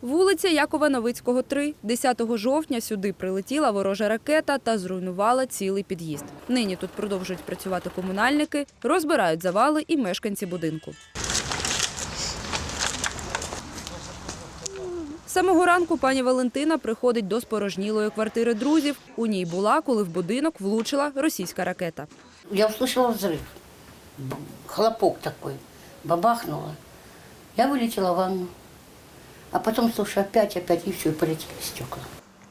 Вулиця Якова Новицького, 3. 10 жовтня сюди прилетіла ворожа ракета та зруйнувала цілий під'їзд. Нині тут продовжують працювати комунальники, розбирають завали і мешканці будинку. З самого ранку пані Валентина приходить до спорожнілої квартири друзів. У ній була, коли в будинок влучила російська ракета. Я услышала взрыв. Б- Хлопок такой. Бабахнуло. Я вылетела в ванну. А потом, слушай, опять, опять, и все, и полетели стекла.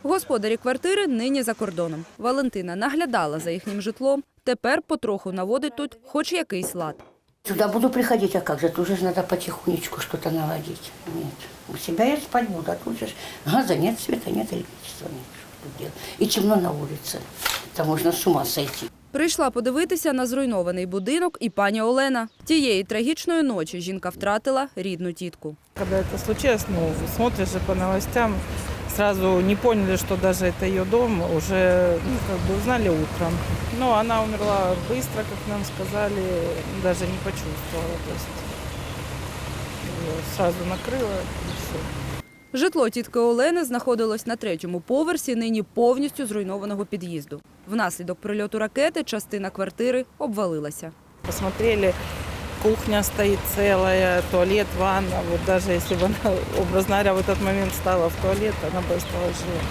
Господарі квартири нині за кордоном. Валентина наглядала за їхнім житлом. Тепер потроху наводить тут хоч якийсь лад. Сюда буду приходить, а как же? Тут же надо потихонечку что-то наводить. Нет. У себя я спать буду, а тут же газа нет, света нет, электричества нет. Что тут делать? И темно на улице. Там можно с ума сойти. Прийшла подивитися на зруйнований будинок і пані Олена. Тієї трагічної ночі жінка втратила рідну тітку. Когда это случилось, ну, смотришь же по новостям, сразу не поняли, что даже это ее дом, уже ну, как бы узнали утром. Но она умерла быстро, как нам сказали, даже не почувствовала. То есть её сразу накрыло и все. Житло тітки Олени знаходилось на третьому поверсі нині повністю зруйнованого під'їзду. Внаслідок прильоту ракети частина квартири обвалилася. Посмотрели, кухня стоит целая, туалет, ванна. Вот даже если бы она, образно говоря, в этот момент стала в туалет, она бы осталась жива.